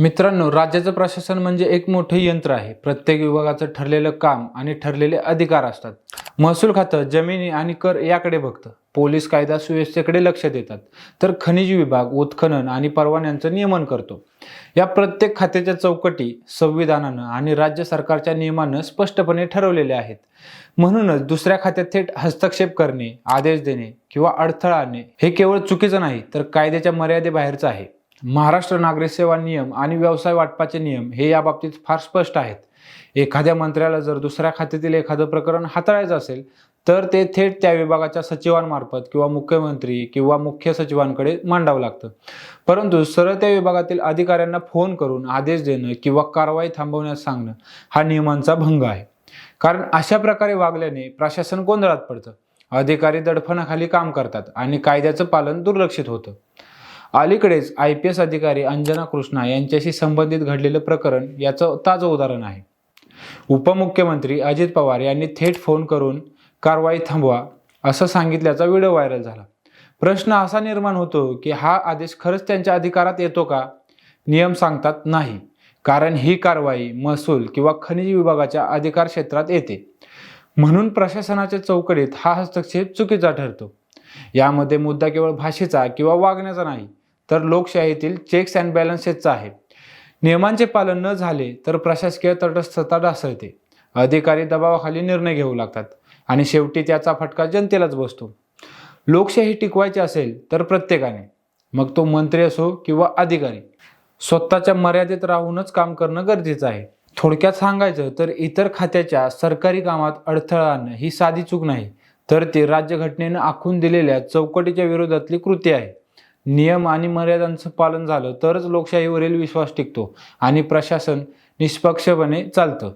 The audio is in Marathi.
मित्रांनो राज्याचं प्रशासन म्हणजे एक मोठं यंत्र आहे. प्रत्येक विभागाचं ठरलेलं काम आणि ठरलेले अधिकार असतात. महसूल खातं जमिनी आणि कर याकडे बघतं. पोलीस कायदा सुव्यवस्थेकडे लक्ष देतात. तर खनिज विभाग उत्खनन आणि परवान्यांचं नियमन करतो. या प्रत्येक खात्याच्या चौकटी संविधानानं आणि राज्य सरकारच्या नियमानं स्पष्टपणे ठरवलेल्या आहेत. म्हणूनच दुसऱ्या खात्यात थेट हस्तक्षेप करणे आदेश देणे किंवा अडथळा आणणे हे केवळ चुकीचं नाही तर कायद्याच्या मर्यादेबाहेरचं आहे. महाराष्ट्र नागरी सेवा नियम आणि व्यवसाय वाटपाचे नियम हे या बाबतीत फार स्पष्ट आहेत. एखाद्या मंत्र्याला जर दुसऱ्या खात्यातील एखादं प्रकरण हाताळायचं असेल तर ते थेट त्या विभागाच्या सचिवांमार्फत किंवा मुख्यमंत्री किंवा मुख्य सचिवांकडे मांडावं लागतं. परंतु सरळ त्या विभागातील अधिकाऱ्यांना फोन करून आदेश देणं किंवा कारवाई थांबवण्यास सांगणं हा नियमांचा भंग आहे. कारण अशा प्रकारे वागल्याने प्रशासन गोंधळात पडतं. अधिकारी दडफणाखाली काम करतात आणि कायद्याचं पालन दुर्लक्षित होतं. अलीकडेच आय पी एस अधिकारी अंजना कृष्णा यांच्याशी संबंधित घडलेलं प्रकरण याचं ताजं उदाहरण आहे. उपमुख्यमंत्री अजित पवार यांनी थेट फोन करून कारवाई थांबवा असं सांगितल्याचा व्हिडिओ व्हायरल झाला. प्रश्न असा निर्माण होतो की हा आदेश खरंच त्यांच्या अधिकारात येतो का? नियम सांगतात नाही कारण ही कारवाई महसूल किंवा खनिज विभागाच्या अधिकार क्षेत्रात येते. म्हणून प्रशासनाच्या चौकडीत हा हस्तक्षेप चुकीचा ठरतो. यामध्ये मुद्दा केवळ भाषेचा किंवा वागण्याचा नाही तर लोकशाहीतील चेक्स अँड बॅलन्सेसच आहे. नियमांचे पालन न झाले तर प्रशासकीय तटस्थता ढासळते. अधिकारी दबावाखाली निर्णय घेऊ लागतात आणि शेवटी त्याचा फटका जनतेलाच बसतो. लोकशाही टिकवायची असेल तर प्रत्येकाने मग तो मंत्री असो किंवा अधिकारी स्वतःच्या मर्यादेत राहूनच काम करणं गरजेचं आहे. थोडक्यात सांगायचं तर इतर खात्याच्या सरकारी कामात अडथळा आणणं ही साधी चूक नाही तर ती राज्यघटनेनं आखून दिलेल्या चौकटीच्या विरोधातली कृती आहे. नियम आणि मर्यादांचं पालन झालं तरच लोकशाहीवरील विश्वास टिकतो आणि प्रशासन निष्पक्षपणे चालतं.